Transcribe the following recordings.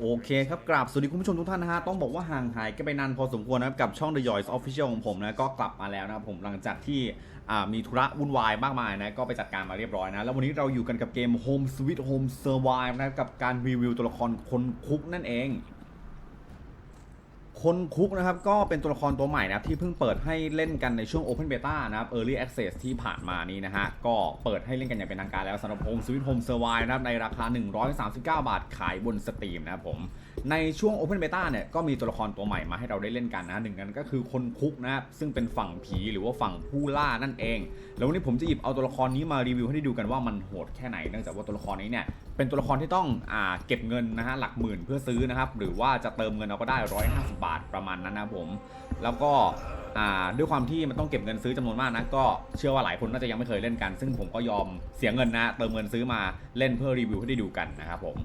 โอเคครับกราบสวัสดีคุณผู้ชมทุกท่านนะฮะ ต้องบอกว่าห่างหายกันไปนานพอสมควรนะครับ กับช่อง The Yoys Official ของผมนะ ก็กลับมาแล้วนะครับผมหลังจากที่มีธุระวุ่นวายมากมายนะ ก็ไปจัดการมาเรียบร้อยนะ แล้ววันนี้เราอยู่กันกับเกม Home Sweet Home Survive นะครับกับการรีวิวตัวละครคนคุกนั่นเอง คนคุกนะครับก็เป็นตัวละครตัวใหม่นะครับที่เพิ่งเปิดให้เล่นกันในช่วง Open Beta นะครับ Early Access ที่ผ่านมานี้นะฮะ ก็เปิดให้เล่นกันอย่างเป็นทางการแล้วสำหรับ Home Sweet Home Survive นะครับในราคา 139 บาทขายบนสตรีมนะครับผม ในช่วง Open Beta เนี่ยก็มีตัวละครตัวใหม่มาให้เราได้เล่นกันนะหนึ่งนั้นก็คือคนคุกนะครับซึ่งเป็นฝั่งผีหรือว่าฝั่งผู้ล่านั่นเอง แล้ววันนี้ผมจะหยิบเอาตัวละครนี้มารีวิวให้ได้ดูกันว่ามันโหดแค่ไหนเนื่องจากว่าตัวละครนี้เนี่ยเป็นตัวละครที่ต้องอ่าเก็บเงินนะฮะหลักหมื่นเพื่อซื้อนะครับ หรือว่าจะเติมเงินเอาก็ได้ 150 บาทประมาณนั้นนะผม แล้วก็อ่าด้วยความที่มันต้องเก็บเงินซื้อจำนวนมากนะก็เชื่อว่าหลายคนน่าจะยังไม่เคยเล่นกัน ซึ่งผมก็ยอมเสียเงินนะเติมเงินซื้อมาเล่นเพื่อรีวิวให้ได้ดูกันนะครับผม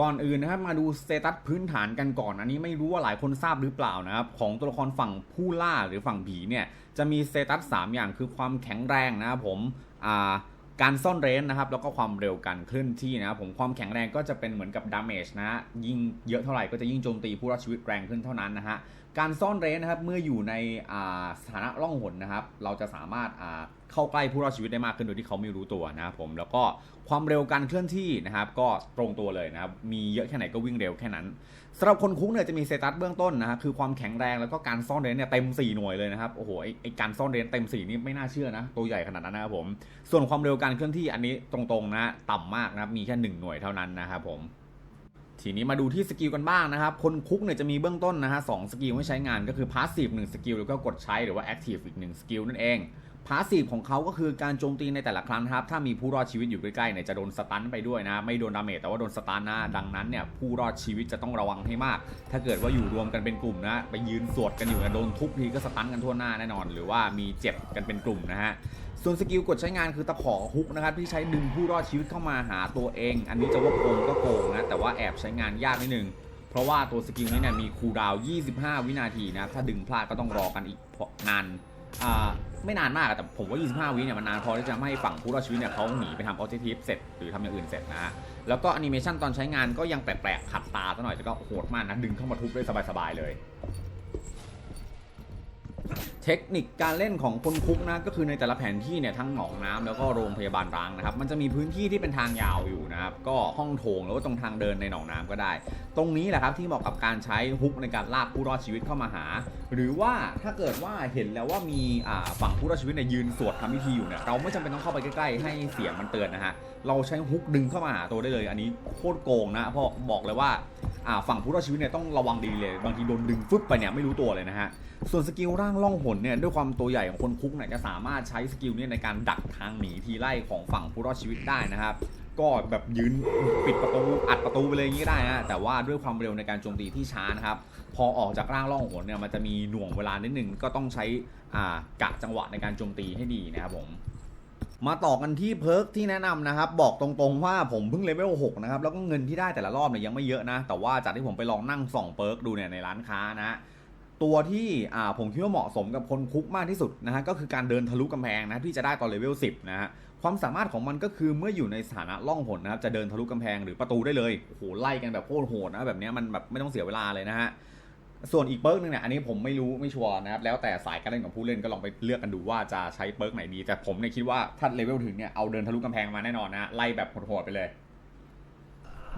ก่อนอื่นนะครับมาดูสเตตัสพื้นฐานกันก่อนอันนี้ไม่รู้ว่าหลายคนทราบหรือเปล่านะครับของตัวละครฝั่งผู้ล่าหรือฝั่งผีเนี่ยจะมีสเตตัส3อย่างคือความแข็งแรงนะครับผมอ่า การซ่อนเร้นนะครับ แล้วก็ความเร็วการเคลื่อนที่นะครับผมความแข็งแรงก็จะเป็นเหมือนกับดาเมจนะยิ่งเยอะเท่าไหร่ก็จะยิ่งโจมตีผู้รอดชีวิตแรงขึ้นเท่านั้นนะฮะการซ่อนเร้นนะครับเมื่ออยู่ในสถานะล่องหนนะครับ เราจะสามารถ เข้าใกล้ผู้รอดชีวิตได้มากขึ้นโดยที่เขาไม่รู้ตัวนะครับผมแล้วก็ความเร็วการเคลื่อนที่นะครับ ก็ตรงตัวเลยนะครับมีเยอะแค่ไหนก็วิ่งเร็วแค่นั้นสำหรับคนคุกเนี่ยจะมีเซตัสเบื้องต้นนะฮะคือความแข็งแรงแล้วก็การซ่อนเร้นเนี่ยเต็ม 4 หน่วยเลยนะครับโอ้โหไอ้ไอการซ่อนเร้นเต็ม 4 นี่ไม่น่าเชื่อนะตัวใหญ่ขนาดนั้นนะครับผมส่วนความเร็วการเคลื่อนที่อันนี้ตรงๆนะต่ำมากนะครับมีแค่ 1 หน่วยเท่านั้นนะครับผมทีนี้มาดูที่สกิลกันบ้างนะครับ คนคุกเนี่ยจะมีเบื้องต้นนะฮะสองสกิลให้ใช้งานก็คือพาสซีฟหนึ่งสกิลแล้วก็กดใช้หรือว่าแอคทีฟอีกหนึ่งสกิลนั่นเอง พาสซีฟของเขาก็คือการโจมตีในแต่ละครั้งนะครับ ถ้ามีผู้รอดชีวิตอยู่ใกล้ๆเนี่ยจะโดนสตันไปด้วยนะ ไม่โดนดาเมจแต่ว่าโดนสตันนะ ดังนั้นเนี่ยผู้รอดชีวิตจะต้องระวังให้มาก ถ้าเกิดว่าอยู่รวมกันเป็นกลุ่มนะ ไปยืนสวดกันอยู่นะโดนทุบทีก็สตันกันทั่วหน้าแน่นอน หรือว่ามีเจ็บกันเป็นกลุ่มนะฮะ ส่วนสกิลกดใช้งานคือตะขอฮุกนะครับที่ใช้ดึงผู้รอดชีวิตเข้ามาหาตัวเอง อันนี้จะว่าโกงก็โกงนะ แต่ว่าแอบใช้งานยากนิดนึงเพราะว่าตัวสกิลนี้เนี่ยมีคูลดาวน์25 วินาทีนะครับถ้าดึงพลาดก็ต้องรอกันอีกนานอ่า ไม่นานมากแต่ผมว่า 25 วิเนี่ยมันนานพอที่จะไม่ให้ฝั่งผู้รอดชีวิตเนี่ยเขาหนีไปทำออ j จ c ทีฟเสร็จหรือทำอย่างอื่นเสร็จนะฮะแล้วก็แอนิเมชันตอนใช้งานก็ยังแปลกๆขัดตาซะหน่อยแต่ก็โหดมากนะดึงเข้ามาทุบได้สบายๆเลยเทคนิคการเล่นของคนคุกนะก็คือในแต่ละแผนที่เนี่ยทั้งหนองน้ำแล้วก็โรงพยาบาลร้างนะครับมันจะมีพื้นที่ที่เป็นทางยาวอยู่นะครับก็ห้องโถงหรือว่าตรงทางเดินในหนองน้ำก็ได้ ตรงนี้แหละครับที่เหมาะกับการใช้ฮุกในการลากผู้รอดชีวิตเข้ามาหา หรือว่าถ้าเกิดว่าเห็นแล้วว่ามีฝั่งผู้รอดชีวิตเนี่ยยืนสวดทำพิธีอยู่เนี่ยเราไม่จำเป็นต้องเข้าไปใกล้ๆให้เสียงมันเตือนนะฮะเราใช้ฮุกดึงเข้ามาหาตัวได้เลย อันนี้โคตรโกงนะเพราะบอกเลยว่าอ่าฝั่งผู้รอดชีวิตเนี่ยต้องระวังดีเลย บางทีโดนดึงฟึบไปเนี่ยไม่รู้ตัวเลยนะฮะส่วนสกิลร่างล่องหนเนี่ยด้วยความตัวใหญ่ของคนคุกเนี่ยจะสามารถใช้สกิลเนี่ยในการดักทางหนีทีไล่ของฝั่งผู้รอดชีวิตได้นะครับ ก็แบบยืนปิดประตูอัดประตูไปเลยอย่างนี้ได้นะแต่ว่าด้วยความเร็วในการโจมตีที่ช้านะครับพอออกจากร่างล่องหนเนี่ยมันจะมีหน่วงเวลานิดหนึ่งก็ต้องใช้อ่ากะจังหวะในการโจมตีให้ดีนะครับผมมาต่อกันที่เพิร์กที่แนะนำนะครับ บอกตรงๆว่าผมเพิ่งเลเวล6นะครับ แล้วก็เงินที่ได้แต่ละรอบเนี่ยยังไม่เยอะนะ แต่ว่าจากที่ผมไปลองนั่งส่องเพิร์กดูเนี่ยในร้านค้านะ ตัวที่อ่าผมคิดว่าเหมาะสมกับคนคุกมากที่สุดนะฮะก็คือการเดินทะลุกำแพงนะที่จะได้ตอนเลเวล10นะฮะความสามารถของมันก็คือเมื่ออยู่ในสถานะล่องหนนะครับจะเดินทะลุกำแพงหรือประตูได้เลยโอ้โหไล่กันแบบโคตรโหดนะแบบนี้มันแบบไม่ต้องเสียเวลาเลยนะฮะส่วนอีกเปิร์กหนึงเนี่ยอันนี้ผมไม่รู้ไม่ชัวร์นะครับแล้วแต่สายการเล่นของผู้เล่นก็ลองไปเลือกกันดูว่าจะใช้เปิร์กไหนดีแต่ผมเนี่ยคิดว่าถ้าเลเวลถึงเนี่ยเอาเดินทะลุกำแพงมาแน่นอนนะไล่แบบโหดๆไปเลย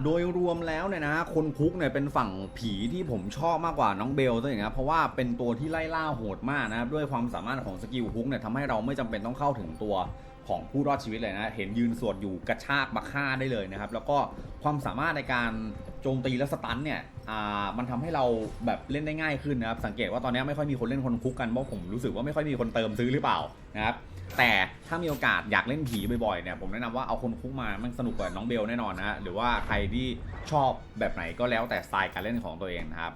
โดยรวมแล้วเนี่ยนะฮะคนคุกเนี่ยเป็นฝั่งผีที่ผมชอบมากกว่าน้องเบลซะอย่างนะเพราะว่าเป็นตัวที่ไล่ล่าโหดมากนะครับด้วยความสามารถของสกิลคุกเนี่ยทำให้เราไม่จำเป็นต้องเข้าถึงตัวของผู้รอดชีวิตเลยนะ เห็นยืนสวดอยู่กระชากมาฆ่าได้เลยนะครับ แล้วก็ความสามารถในการ โจมตีและสตันเนี่ย อ่า มันทำให้เราแบบเล่นได้ง่ายขึ้นนะครับ สังเกตว่าตอนนี้ไม่ค่อยมีคนเล่นคนคุกกัน เพราะผมรู้สึกว่าไม่ค่อยมีคนเติมซื้อหรือเปล่านะครับ แต่ถ้ามีโอกาสอยากเล่นผีบ่อยๆเนี่ย ผมแนะนำว่าเอาคนคุกมา มันสนุกกว่าน้องเบลแน่นอนนะฮะ หรือว่าใครที่ชอบแบบไหนก็แล้วแต่สไตล์การเล่นของตัวเองนะครับ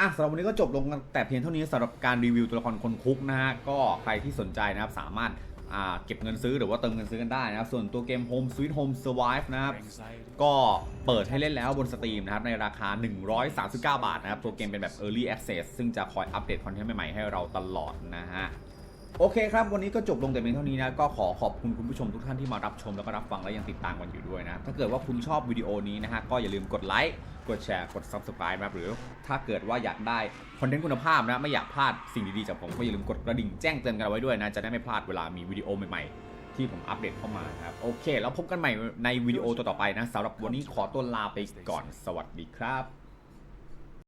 อะสำหรับวันนี้ก็จบลงแต่เพียงเท่านี้สำหรับการรีวิวตัวละครคนคุกนะฮะก็ใครที่สนใจนะครับสามารถอ่าเก็บเงินซื้อหรือว่าเติมเงินซื้อกันได้นะครับ ส่วนตัวเกม Home Sweet Home Survive นะครับ ก็เปิดให้เล่นแล้วบนสตรีมนะครับ ในราคา 139 บาทนะครับ ตัวเกมเป็นแบบ Early Access ซึ่งจะคอยอัปเดตคอนเทนต์ใหม่ ๆ ให้เราตลอดนะฮะ โอเคครับ วันนี้ก็จบลงแต่เพียงเท่านี้นะ ก็ขอขอบคุณคุณผู้ชมทุกท่านที่มารับชมแล้วก็รับฟังและยังติดตามกันอยู่ด้วยนะ ถ้าเกิดว่าคุณชอบวิดีโอนี้นะฮะก็อย่าลืมกดไลค์ กดแชร์ กด subscribe นะครับ หรือถ้าเกิดว่าอยากได้คอนเทนต์คุณภาพนะ ไม่อยากพลาดสิ่งดีๆจากผมก็อย่าลืมกดกระดิ่งแจ้งเตือนกันเอาไว้ด้วยนะ จะได้ไม่พลาดเวลามีวิดีโอใหม่ๆ ที่ผมอัปเดตเข้ามานะครับ โอเค แล้วพบกันใหม่ในวิดีโอต่อๆไปนะสำหรับวันนี้ขอตัวลาไปก่อน สวัสดีครับ